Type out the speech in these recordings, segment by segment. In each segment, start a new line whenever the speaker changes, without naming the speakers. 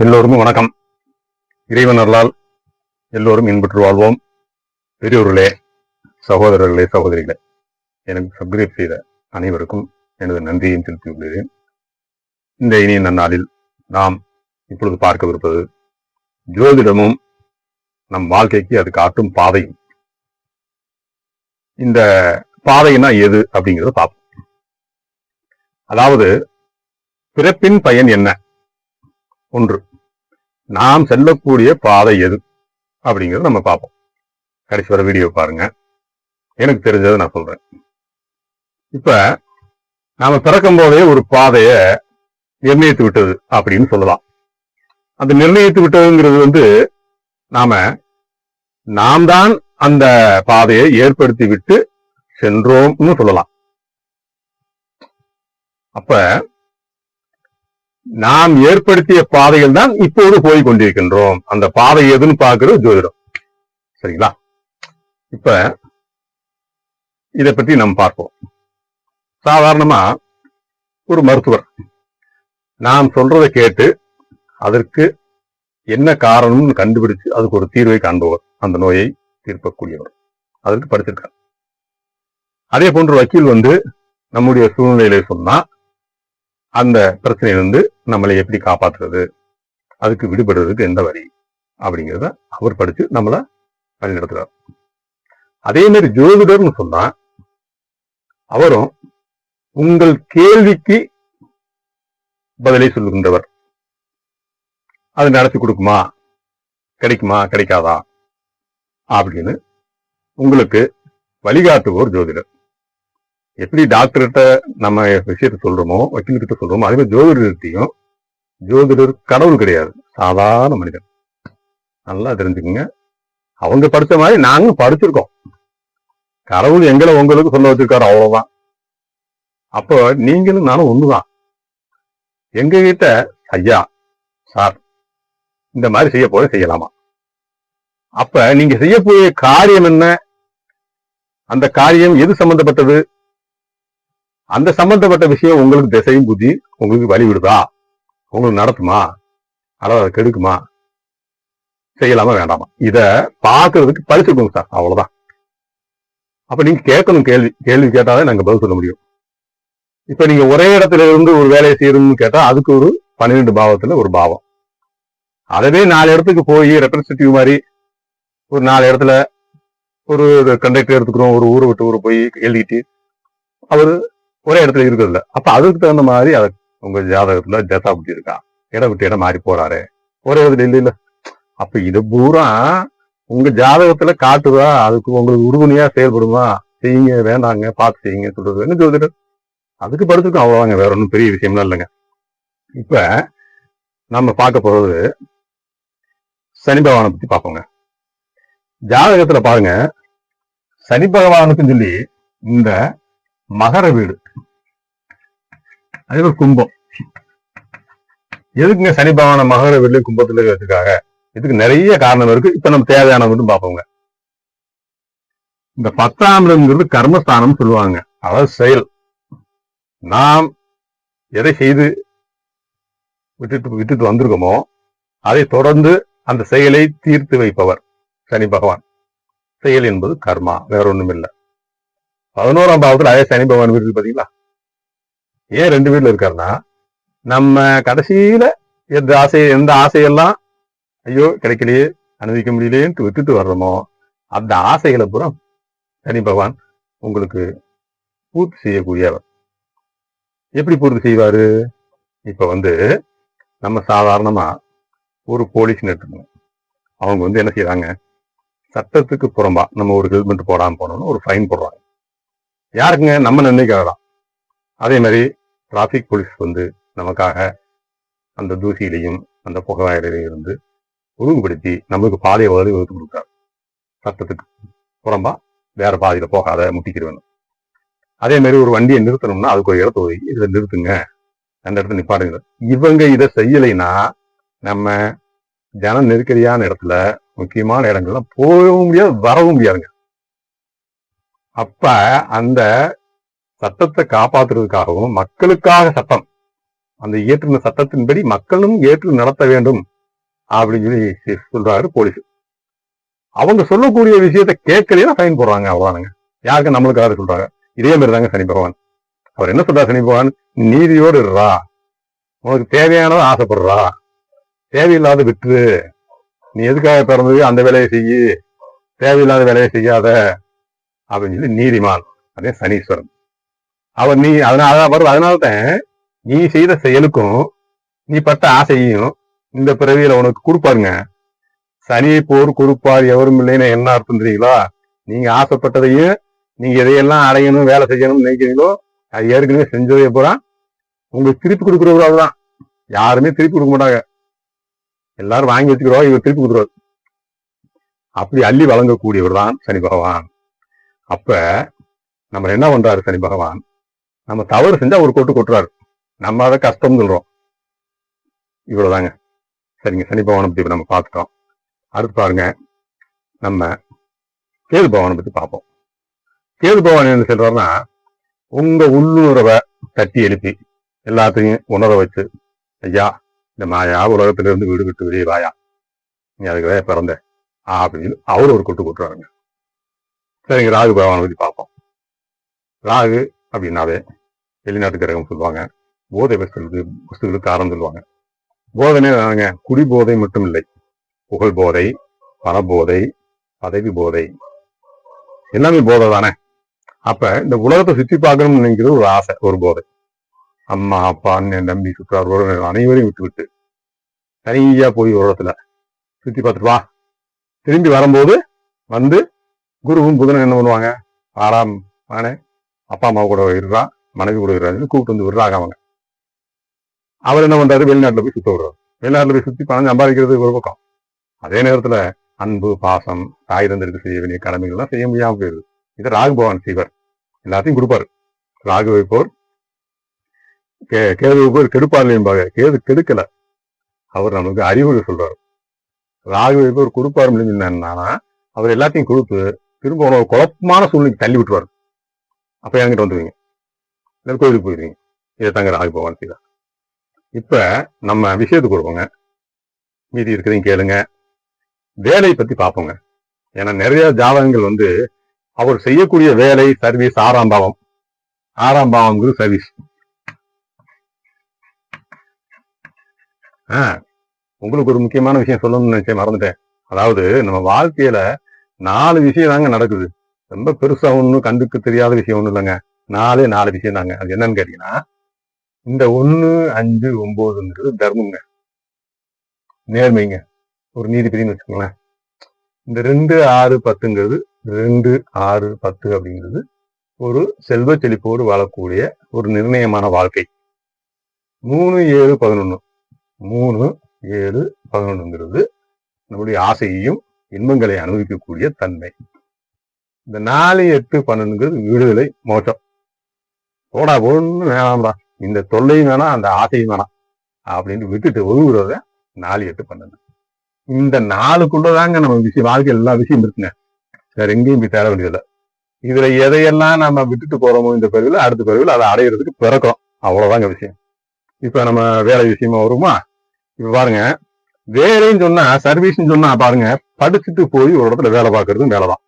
எல்லோருக்கும் வணக்கம். இறைவன் அருளால் எல்லோரும் இன்பற்று வாழ்வோம். பெரியோர்களே சகோதரர்களே சகோதரிகளே எனக்கு சப்ஸ்கிரைப் செய்த அனைவருக்கும் எனது நன்றியையும் செலுத்தியுள்ளேன் இந்த இனிய நன்னாளில் நாம் இப்பொழுது பார்க்கவிருப்பது ஜோதிடமும் நம் வாழ்க்கைக்கு அது காட்டும் பாதையும். இந்த பாதைனா எது அப்படிங்கிறத பார்ப்போம். அதாவது பிறப்பின் பயன் என்ன? ஒன்று. நாம் செல்லக்கூடிய பாதை எது? அப்படிங்கிறத நம்ம பார்ப்போம். கடைசி வர வீடியோ பாருங்க. எனக்கு தெரிஞ்சதை நான் சொல்றேன். இப்ப நாம பிறக்கும் போதே ஒரு பாதைய நிர்ணயித்து விட்டது அப்படின்னு சொல்லலாம். அந்த நிர்ணயித்து விட்டதுங்கிறது வந்து நாம நாம் தான் அந்த பாதையை ஏற்படுத்தி விட்டு சென்றோம்னு சொல்லலாம். அப்ப நாம் ஏற்படுத்திய பாதையில் தான் இப்போது போய் கொண்டிருக்கின்றோம் அந்த பாதை எதுன்னு பார்க்கிறது ஜோதிடம். சரிங்களா? இப்ப இதை பற்றி நாம் பார்ப்போம். சாதாரணமா ஒரு மருத்துவர் நாம் சொல்றதை கேட்டு அதற்கு என்ன காரணம்னு கண்டுபிடிச்சு அதுக்கு ஒரு தீர்வை காண்பவர். அந்த நோயை தீர்க்கக்கூடியவர். அதற்கு படிச்சிருக்கார். அதே போன்று வக்கீல் வந்து நம்முடைய சூழ்நிலையில சொன்னா அந்த பிரச்சனையிலிருந்து நம்மளை எப்படி காப்பாத்துறது? அதுக்கு விடுபடுறதுக்கு எந்த வழி? அப்படிங்கிறத அவர் படிச்சு நம்மளை வழி நடத்துறார். அதே மாதிரி ஜோதிடர்னு சொன்னா அவரும் உங்கள் கேள்விக்கு பதிலை சொல்லுகின்றவர். அது நடத்தி கொடுக்குமா? கிடைக்குமா? கிடைக்காதா? அப்படின்னு உங்களுக்கு வழிகாட்டுவோர் ஜோதிடர். எப்படி டாக்டர்கிட்ட நம்ம விஷயத்த சொல்றோமோ வக்கீல்கிட்ட சொல்றோமோ அதே மாதிரி ஜோதிடர்கிட்டையும் ஜோதிடர் கடவுள் கிடையாது. சாதாரண மனிதன். நல்லா தெரிஞ்சுக்குங்க. அவங்க படிச்ச மாதிரி நாங்களும் படிச்சிருக்கோம். கடவுள் எங்களை உங்களுக்கு சொல்ல வச்சிருக்காரு அவ்வளவுதான். அப்போ நீங்களும் நானும் ஒண்ணுதான். எங்க கிட்ட ஐயா சார் இந்த மாதிரி செய்ய போற செய்யலாமா? அப்ப நீங்க செய்யக்கூடிய காரியம் என்ன? அந்த காரியம் எது சம்பந்தப்பட்டது? அந்த சம்பந்தப்பட்ட விஷயம் உங்களுக்கு திசையும் புத்தி உங்களுக்கு வழி விடுதா உங்களுக்கு நடத்துமா அல்லது அதை கெடுக்குமா? செய்யலாமா வேண்டாமா? இத பாக்குறதுக்கு படிச்சிருக்கோங்க சார் அவ்வளவுதான். அப்ப நீங்க கேட்கணும் கேள்வி. கேள்வி கேட்டாதான் நாங்க பதில் சொல்ல முடியும். இப்ப நீங்க ஒரே இடத்துல இருந்து ஒரு வேலையை செய்யணும்னு கேட்டா அதுக்கு ஒரு பன்னிரெண்டு பாவத்துல ஒரு பாவம். அதவே நாலு இடத்துக்கு போய் ரெப்ரஸன்டேட்டிவ் மாதிரி ஒரு நாலு இடத்துல ஒரு கண்டக்டர் எடுத்துக்கிறோம் ஒரு ஊரை விட்டு ஊரை போய் எழுதிட்டு அவர் ஒரே இடத்துல இருக்கிறது அப்ப அதுக்கு தகுந்த மாதிரி அதை உங்க ஜாதகத்துல டேட்டா குட்டி இருக்கான் இடம் விட்டு இடம் மாறி போறாரு. ஒரே இடத்துல இல்ல இல்ல. அப்ப இது பூரா உங்க ஜாதகத்துல காட்டுதா? அதுக்கு உங்களுக்கு உறுதுணையா செயல்படுமா? செய்யுங்க வேண்டாங்க பார்த்து செய்யுங்க சொல்றது என்ன ஜோதிடர்? அதுக்கு படுத்துக்கும் அவ்வளவுதாங்க. வேற ஒன்றும் பெரிய விஷயம்லாம் இல்லைங்க. இப்ப நம்ம பார்க்க போறது சனி பகவானை பத்தி பார்ப்போங்க. ஜாதகத்துல பாருங்க. சனி பகவானுக்குன்னு சொல்லி இந்த மகர வீடு. அதே ஒரு கும்பம். எதுக்குங்க சனி பகவான மகர வீடு கும்பத்துல இருக்கிறதுக்காக? இதுக்கு நிறைய காரணம் இருக்கு. இப்ப நம்ம தேவையான மட்டும் பார்ப்போங்க. இந்த பத்தாம் இடம்ங்கிறது கர்மஸ்தானம் சொல்லுவாங்க. அதாவது செயல். நாம் எதை செய்து விட்டுட்டு விட்டுட்டு வந்திருக்கோமோ அதை தொடர்ந்து அந்த செயலை தீர்த்து வைப்பவர் சனி பகவான். செயல் என்பது கர்மா வேற ஒண்ணும் இல்லை பதினோராம் பாவத்துல அதே சனி பகவான் வீடு பார்த்தீங்களா பாத்தீங்களா? ஏன் ரெண்டு வீட்டுல இருக்காருன்னா நம்ம கடைசியில எந்த ஆசை எந்த ஆசையெல்லாம் ஐயோ கிடைக்கலையே அனுபவிக்க முடியலேன்ட்டு விட்டுட்டு வர்றோமோ அந்த ஆசைகளை பூரா சனி பகவான் உங்களுக்கு பூர்த்தி செய்யக்கூடியவர். எப்படி பூர்த்தி செய்வாரு? இப்ப வந்து நம்ம சாதாரணமா ஒரு போலீஸ் எடுத்துக்கணும். அவங்க வந்து என்ன செய்யறாங்க சட்டத்துக்கு புறம்பா நம்ம ஒரு ஹெல்மெட் போடாமல் போனோம்னா ஒரு ஃபைன் போடுறாங்க. யாருக்குங்க? நம்ம நன்மைக்காக தான் அதே மாதிரி டிராபிக் போலீஸ் வந்து நமக்காக அந்த தூசியிலையும் அந்த புகைவாயிலையும் இருந்து ஒழுங்குபடுத்தி நம்மளுக்கு பாதையை வலி வகுத்து கொடுக்குறாரு சட்டத்துக்கு புறம்பா வேற பாதையில போகாத முட்டிக்கிறவன் அதே மாதிரி ஒரு வண்டியை நிறுத்தணும்னா அதுக்கு ஒரு இடத்த ஒதுக்கி இதை நிறுத்துங்க. அந்த இடத்துல நிப்பாடுங்க இவங்க இதை செய்யலைன்னா நம்ம ஜன நெருக்கடியான இடத்துல முக்கியமான இடங்கள்லாம் போகவும் முடியாது வரவும் முடியாதுங்க. அப்ப அந்த சட்டத்தை காப்பாத்துறதுக்காகவும் மக்களுக்காக சட்டம் அந்த இயற்றின சட்டத்தின்படி மக்களும் ஏற்று நடத்த வேண்டும் அப்படின்னு சொல்லி சொல்றாரு போலீஸ். அவங்க சொல்லக்கூடிய விஷயத்த கேட்கலையா ஃபைன் போடுறாங்க அவ்வளவுதானுங்க. யாருக்கு? நம்மளுக்காக சொல்றாங்க. இதே மாதிரி தாங்க சனி பகவான். அவர் என்ன சொல்றாரு சனி பகவான்? நீதியோடு இருறா உனக்கு தேவையானதை ஆசைப்படுறா. தேவையில்லாத விட்டுரு. நீ எதுக்காக பிறந்தது? அந்த வேலையை செய்யு. தேவையில்லாத வேலையை செய்யாத. அப்படின்னு சொல்லி நீதிமான் அதே சனீஸ்வரன். அவர் நீ அதனால வரும். அதனால்தான் நீ செய்த செயலுக்கும் நீ பட்ட ஆசையும் இந்த பிறவியில உனக்கு கொடுப்பாருங்க. சனி போர் கொடுப்பார் எவரும் இல்லைன்னு என்ன அர்த்தம் தெரியுங்களா? நீங்க ஆசைப்பட்டதையும் நீங்க எதையெல்லாம் அடையணும் வேலை செய்யணும்னு நினைக்கிறீங்களோ அது ஏற்கனவே செஞ்சதே பூரா உங்களுக்கு திருப்பி கொடுக்குறவர் அவ்வளவுதான் யாருமே திருப்பி கொடுக்க மாட்டாங்க. எல்லாரும் வாங்கி வச்சுக்கிறோம் இவர் திருப்பி கொடுக்குறாரு அப்படி அள்ளி வழங்கக்கூடியவர் தான் சனி பகவான். அப்ப நம்ம என்ன பண்றாரு சனி பகவான்? நம்ம தவறு செஞ்சா ஒரு கொட்டு கொட்டுறாரு. நம்ம அதை கஷ்டம் சொல்றோம். இவ்வளவுதாங்க. சரிங்க சனி பகவானை பத்தி நம்ம பார்த்துட்டோம். அடுத்து பாருங்க நம்ம கேது பகவானை பத்தி பார்ப்போம். கேது பகவான் என்ன சொல்றாருன்னா உங்க உள்ளுணர்வை தட்டி எழுப்பி எல்லாத்தையும் உணர வச்சு ஐயா இந்த மாயா உலகத்துல இருந்து வீடு விட்டு வெளியே வாயா. நீ அதுக்கு பிறந்த. அப்படின்னு அவரு ஒரு கொட்டு கொட்டுறாருங்க. சரிங்க ராகு பகவானை பற்றி பார்ப்போம். ராகு அப்படின்னாவே வெளிநாட்டு கிரகம் சொல்லுவாங்க. போதை வஸ்துகளுக்கு வஸ்துகளுக்கு காரணம் சொல்லுவாங்க. போதனை நாங்க குடி போதை மட்டும் இல்லை. புகழ் போதை பணபோதை பதவி போதை. எல்லாமே போதை தானே. அப்ப இந்த உலகத்தை சுத்தி பார்க்கணும்னு நினைக்கிறது ஒரு ஆசை ஒரு போதை. அம்மா அப்பா அண்ணன் தம்பி சுற்றார் உறவினர் அனைவரையும் விட்டு விட்டு தனியா போய் ஒரு இடத்துல சுத்தி பார்த்துட்டு வா. திரும்பி வரும்போது வந்து குருவும் புதனும் என்ன பண்ணுவாங்க? ஆறாம் ஆனே அப்பா அம்மா கூட இருறான் மனைவி கூட இருறான்னு கூப்பிட்டு வந்து விடுறாங்க அவங்க. அவர் என்ன பண்றாரு? வெளிநாட்டுல போய் சுத்த விடுறாரு. வெளிநாட்டுல போய் சுத்தி பணம் சம்பாதிக்கிறது ஒரு பக்கம். அதே நேரத்துல அன்பு பாசம் தாய் தந்திருக்கு செய்ய வேண்டிய கடமைகள் எல்லாம் செய்ய முடியாம போயிருது. இதை ராகு பகவான் செய்வார். எல்லாத்தையும் கொடுப்பாரு. ராகு வைப்போர் கே கேது வைப்போர் கெடுப்பார்லையும் கேது கெடுக்கல. அவர் நமக்கு அறிவுரை சொல்றாரு. ராகு வைப்போர் கொடுப்பார் என்னன்னா அவர் எல்லாத்தையும் கொடுத்து திரும்ப ஒரு குழப்பமான சூழ்நிலைக்கு தள்ளி விட்டுருவார். அப்ப என்கிட்ட வந்துடுவீங்க இல்லை கோயிலுக்கு போயிருவீங்க. இதை தங்க ராகு பகவான் செய்தார் இப்ப நம்ம விஷயத்துக்கு வருவோங்க. மீதி இருக்கிறதையும் கேளுங்க. வேலையை பத்தி பார்ப்போங்க. ஏன்னா நிறைய ஜாதகங்கள் வந்து அவர் செய்யக்கூடிய வேலை சர்வீஸ் ஆறாம் பாவம். ஆறாம் பாவம்ங்கிறது சர்வீஸ் ஆ உங்களுக்கு ஒரு முக்கியமான விஷயம் சொல்லணும்னு நினைச்சேன் மறந்துட்டேன். அதாவது நம்ம வாழ்க்கையில நாலு விஷயம் தாங்க நடக்குது. ரொம்ப பெருசா ஒன்றும் கண்டுக்கு தெரியாத விஷயம் ஒன்றும் இல்லைங்க. நாலே நாலு விஷயம் தாங்க அது என்னன்னு கேட்டீங்கன்னா இந்த ஒன்று அஞ்சு ஒன்பதுங்கிறது தர்மங்க நேர்மைங்க. ஒரு நீதிபதினு வச்சுக்கோங்களேன். இந்த ரெண்டு ஆறு பத்துங்கிறது ரெண்டு ஆறு பத்து அப்படிங்கிறது ஒரு செல்வ செழிப்போடு வாழக்கூடிய ஒரு நிர்ணயமான வாழ்க்கை. மூணு ஏழு பதினொன்று மூணு ஏழு பதினொன்றுங்கிறது நம்முடைய ஆசையையும் இன்பங்களை அனுபவிக்கக்கூடிய தன்மை. இந்த நாலு எட்டு பன்னெண்டுங்கிறது விடுதலை மோட்சம். போடா ஒண்ணு வேணாம்டா. இந்த தொல்லையும் வேணாம் அந்த ஆசையும் வேணாம். அப்படின்னு விட்டுட்டு ஒதுங்குறத நாலு எட்டு பன்னெண்டு. இந்த நாளுக்குள்ளதாங்க நம்ம விஷயம் வாழ்க்கை எல்லா விஷயம் இருக்குங்க. வேற எங்கேயும் போய் தேட வேண்டியதில்லை. இதுல எதையெல்லாம் நம்ம விட்டுட்டு போறோமோ இந்த பிறகுல அடுத்த பிறகுல அதை அடையிறதுக்கு பிறக்கும் அவ்வளவுதாங்க விஷயம். இப்ப நம்ம வேலை விஷயமா வருமா? இப்ப பாருங்க வேலைன்னு சொன்னா சர்வீஸ்னு சொன்னா பாருங்க படிச்சுட்டு போய் ஒரு இடத்துல வேலை பார்க்கறதும் வேலை தான்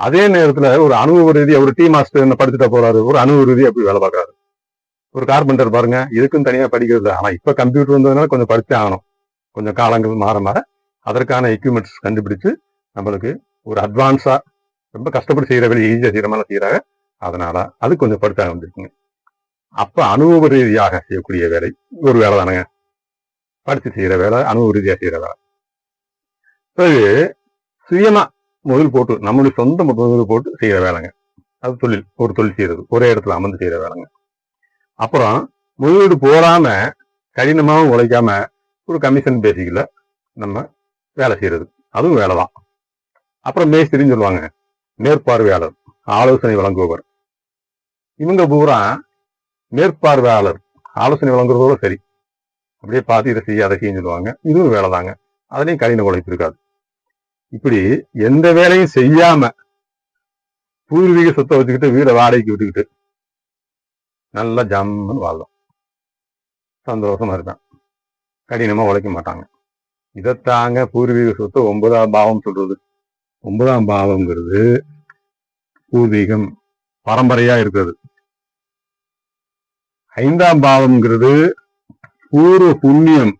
அதே நேரத்துல ஒரு அனுபவ ரீதியா ஒரு டீ மாஸ்டர் என்ன படிச்சுட்டா போறாரு ஒரு அனுபவ ரீதியா போய் வேலை பார்க்கறாரு. ஒரு கார்பெண்டர் பாருங்க இதுக்கும் தனியா படிக்கிறது ஆனா இப்ப கம்ப்யூட்டர் வந்ததுனால கொஞ்சம் படிச்சே ஆகணும். கொஞ்சம் காலங்கள் மாற மாற அதற்கான எக்யூப்மெண்ட்ஸ் கண்டுபிடிச்சு நம்மளுக்கு ஒரு அட்வான்ஸா ரொம்ப கஷ்டப்பட்டு செய்யற வேலை ஈஸியா செய்யற மாதிரி செய்யறாங்க. அதனால அது கொஞ்சம் படித்தாக வந்திருக்குங்க அப்ப அனுபவ ரீதியாக செய்யக்கூடிய வேலை ஒரு வேலை தானுங்க படித்து செய்யற வேலை அணு உறுதியாக செய்யற வேலை. பிறகு சுயமா முதல் போட்டு நம்மளுடைய சொந்த முதல் போட்டு செய்யற வேலைங்க. அது தொழில் ஒரு தொழில் செய்யறது ஒரே இடத்துல அமர்ந்து செய்யற வேலைங்க. அப்புறம் முதலீடு போடாம கடினமாகவும் உழைக்காம ஒரு கமிஷன் பேசிக்கல நம்ம வேலை செய்யறது அதுவும் வேலை தான். அப்புறம் மேஸ்திரின்னு சொல்லுவாங்க மேற்பார்வையாளர் ஆலோசனை வழங்குபவர். இவங்க பூரா மேற்பார்வையாளர் ஆலோசனை வழங்குறதோட சரி. அப்படியே பார்த்து இதை செய்ய அதை செய்யு சொல்லுவாங்க. இதுவும் வேலை தாங்க. அதுலயும் கடின உழைப்பு இருக்காது. இப்படி எந்த வேலையும் செய்யாம பூர்வீக சொத்தை வச்சுக்கிட்டு வீடை வாடகைக்கு விட்டுக்கிட்டு நல்லா ஜம்முன்னு வாழும் சந்தோஷமா இருக்கான். கடினமா உழைக்க மாட்டாங்க. இதைத்தாங்க பூர்வீக சொத்து ஒன்பதாம் பாவம் சொல்றது. ஒன்பதாம் பாவம்ங்கிறது பூர்வீகம் பரம்பரையா இருக்கிறது. ஐந்தாம் பாவம்ங்கிறது பூர்வ புண்ணியம்.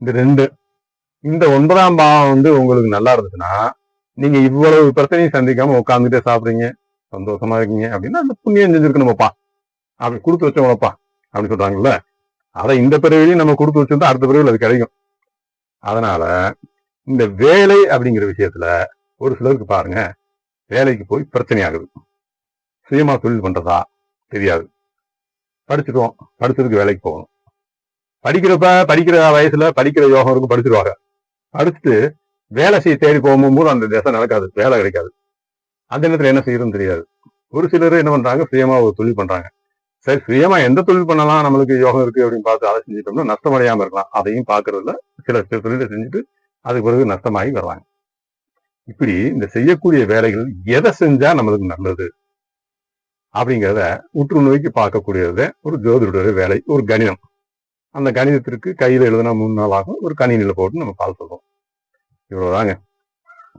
இந்த ரெண்டு. இந்த ஒன்பதாம் பாவம் வந்து உங்களுக்கு நல்லா இருந்துச்சுன்னா நீங்க இவ்வளவு பிரச்சனையும் சந்திக்காம உட்காந்துட்டே சாப்பிடுறீங்க. சந்தோஷமா இருக்கீங்க. அப்படின்னா அந்த புண்ணியம் செஞ்சிருக்கணும்ப்பா அப்படி கொடுத்து வச்சவங்களப்பா அப்படின்னு சொல்றாங்கல்ல. அதை இந்த பிறவிலையும் நம்ம கொடுத்து வச்சிருந்தா அடுத்த பிறவியில் அது கிடைக்கும். அதனால இந்த வேலை அப்படிங்கிற விஷயத்துல ஒரு சிலருக்கு பாருங்க வேலைக்கு போய் பிரச்சனை ஆகுது சுயமா தொழில் பண்றதா தெரியாது. படிச்சிருவோம் படிச்சதுக்கு வேலைக்கு போகணும். படிக்கிறப்ப படிக்கிற வயசுல படிக்கிற யோகம் இருக்கும் படிச்சிருவாங்க படிச்சுட்டு வேலை செய்ய தேடி போகும்போது அந்த திசை நடக்காது வேலை கிடைக்காது. அந்த நேரத்துல என்ன செய்யறதுன்னு தெரியாது. ஒரு சிலர் என்ன பண்றாங்க சுயமா ஒரு தொழில் பண்றாங்க. சரி சுயமா எந்த தொழில் பண்ணலாம் நம்மளுக்கு யோகம் இருக்கு அப்படின்னு பார்த்து அதை செஞ்சுட்டோம்னா நஷ்டமடையாம இருக்கலாம். அதையும் பாக்குறதுல சில சில தொழிலை செஞ்சுட்டு அதுக்கு பிறகு நஷ்டமாகி வர்றாங்க இப்படி இந்த செய்யக்கூடிய வேலைகள் எதை செஞ்சா நம்மளுக்கு நல்லது? அப்படிங்கிறத உற்று நோக்கி பார்க்கக்கூடியது ஒரு ஜோதிடருடைய வேலை ஒரு கணிதம். அந்த கணிதத்திற்கு கையில் எழுதுனா மூணு நாள் ஆகும் ஒரு கணினியில் போட்டு நம்ம கால் சொல்றோம் இவ்வளோதாங்க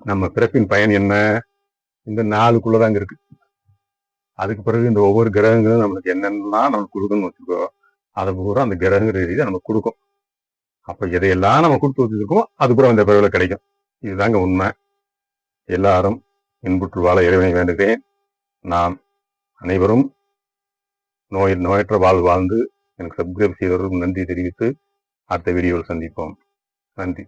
நம்ம பிறப்பின் பயன் என்ன? இந்த நாளுக்குள்ளதாங்க இருக்கு. அதுக்கு பிறகு இந்த ஒவ்வொரு கிரகங்களும் நம்மளுக்கு என்னென்னலாம் நம்மளுக்கு கொடுக்கணும்னு வச்சுக்கோ அதை பூரா அந்த கிரகங்கிற ரீதியாக நம்ம கொடுக்கும். அப்போ எதையெல்லாம் நம்ம கொடுத்து வச்சுருக்கோம் அது இந்த பிறவில் கிடைக்கும். இதுதாங்க உண்மை. எல்லாரும் இன்புற்று வாழ இறைவனை வேண்டுகிறேன். நாம் அனைவரும் நோய் நோயற்ற வாழ் வாழ்ந்து எனக்கு சப்ஸ்கிரைப் செய்தவர்களுக்கும் நன்றி தெரிவித்து அடுத்த வீடியோவில் சந்திப்போம். நன்றி.